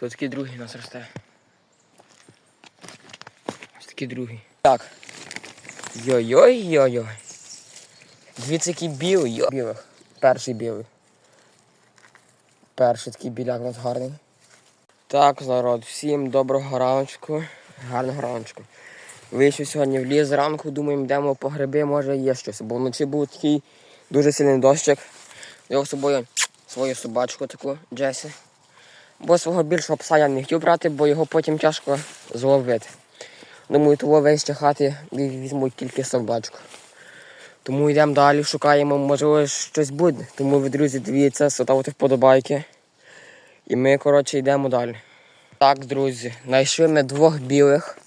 Ось такий другий нас росте. Ось такий другий. Так. Йой-йой-йой-йой. Дивіться, який білий, йо. Білих. Перший білий. Перший такий біляк у нас гарний. Так, народ, всім доброго раночку. Гарного раночку. Вийшов сьогодні в ліс зранку, думаємо, йдемо по гриби, може є щось. Бо вночі був такий дуже сильний дощик. Взяв з собою свою собачку таку Джесі. Бо свого більшого пса я не хотів брати, бо його потім тяжко зловити. Думаю, того весь хати візьмуть тільки собачку. Тому йдемо далі, шукаємо, можливо, щось буде. Тому ви, друзі, дивіться, ставте вподобайки. І ми, коротше, йдемо далі. Так, друзі, знайшли ми двох білих.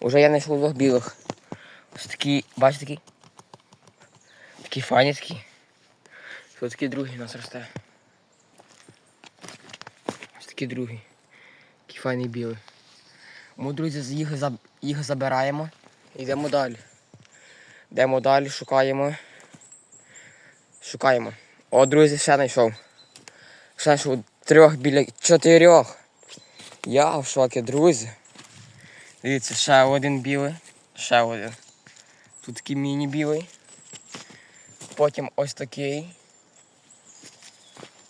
Уже я знайшов двох білих. Ось такі, бачите такі? Такі файні такі. Ось такий другий у нас росте. Такий другий. Такий файний білий. Ми, друзі, їх, їх забираємо. Йдемо далі. Йдемо далі, шукаємо. Шукаємо. О, друзі, ще знайшов. Ще знайшов трьох біля чотирьох. Я в шокі, друзі. Дивіться, ще один білий. Ще один. Тут такий міні-білий. Потім ось такий.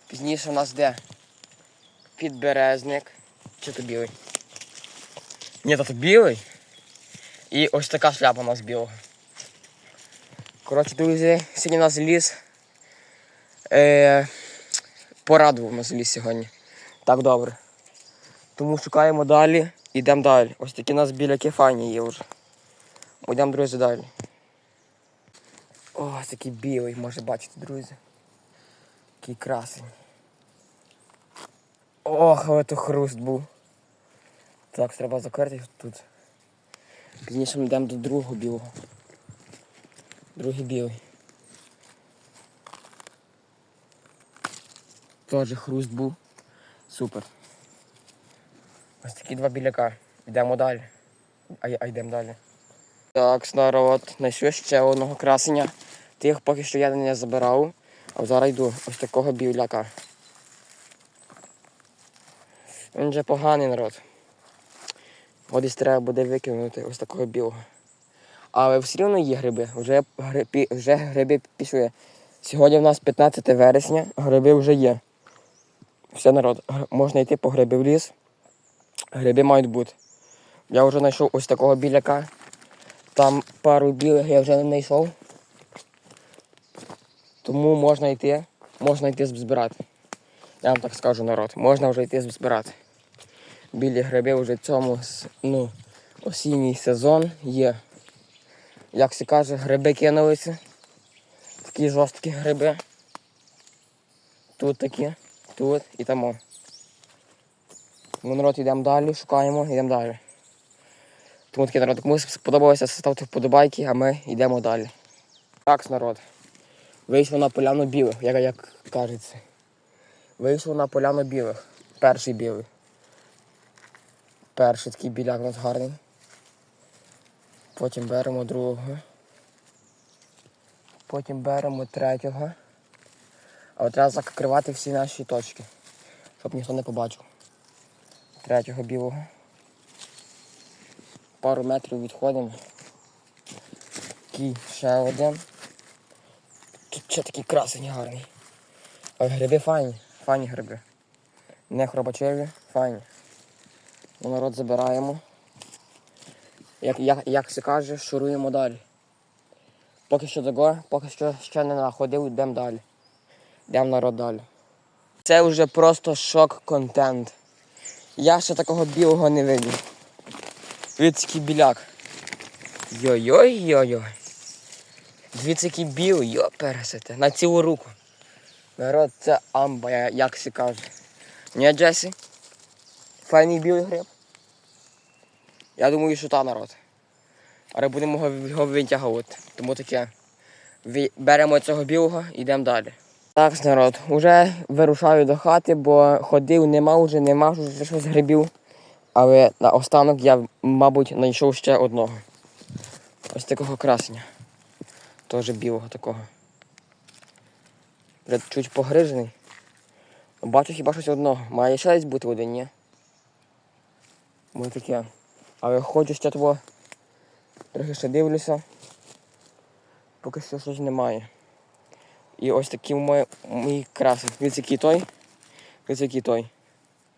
Пізніше у нас де підберезник. Чи то білий? Ні, то білий. І ось така шляпа у нас білого. Коротше, друзі, сьогодні у нас ліс. Е, порадував нас ліс сьогодні. Так добре. Тому шукаємо далі, йдемо далі. Ось такі у нас біляки файні є вже. Йдемо, друзі, далі. О, такий білий, може бачити, друзі. Такий красень. Ох, але то хруст був. Так, треба закрити тут. Пізніше ми йдемо до другого білого. Другий білий. Теж хруст був. Супер. Ось такі два біляка. Йдемо далі. А, а йдемо далі. Так, народ, знайшов ще одного красення. Тих поки що я не забирав. А зараз йду ось такого біляка. Він вже поганий народ. От треба буде викинути ось такого білого. Але все одно є гриби. Вже гриби, вже гриби пішли. Сьогодні в нас 15 вересня, гриби вже є. Все народ, можна йти по гриби в ліс. Гриби мають бути. Я вже знайшов ось такого біляка. Там пару білих я вже не знайшов. Тому можна йти, можна йти збирати. Я вам так скажу, народ, можна вже йти збирати. Білі гриби вже цьому ну, осінній сезон є. Як се каже, гриби кинулися. Такі жорсткі гриби. Тут такі, тут і там. Тому народ йдемо далі, шукаємо, йдемо далі. Тому такий народ, кому сподобалося, ставте вподобайки, а ми йдемо далі. Так, народ. Вийшло на поляну білих, як, як кажеться. Вийшло на поляну білих. Перший білий. Перший такий біляк у нас гарний. Потім беремо другого. Потім беремо третього. Але треба закривати всі наші точки, щоб ніхто не побачив. Третього білого. Пару метрів відходимо. Такий ще один. Тут ще такий красень гарний. А гриби файні, файні гриби. Не хробачеві, файні. Ну, народ забираємо. Як, як, як се каже, шуруємо далі. Поки що того, поки що ще не находив, йдемо далі. Йдемо народ далі. Це вже просто шок-контент. Я ще такого білого не видів. Дивіться, який біляк. Йой-йой-йой-йой. Дивіться, білий, йо пересете. На цілу руку. Народ, це амба, як се каже. Ні, Джесі? Файний білий гриб. Я думаю, що та народ. Але будемо його- витягувати. Тому таке. Беремо цього білого і йдемо далі. Так, народ, вже вирушаю до хати, бо ходив, нема вже, нема вже щось грибів. Але на останок я, мабуть, знайшов ще одного. Ось такого красення. Теж білого такого. Вже чуть погрижений. Бачу хіба щось одного. Має ще десь бути один, ні? Бо таке. Але хочу ще того. Трохи ще дивлюся. Поки що щось немає. І ось такі мої, мої краси. Від який той. Від який той.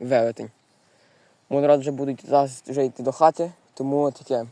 Велетень. Мудрат вже будуть зараз вже йти до хати, тому таке.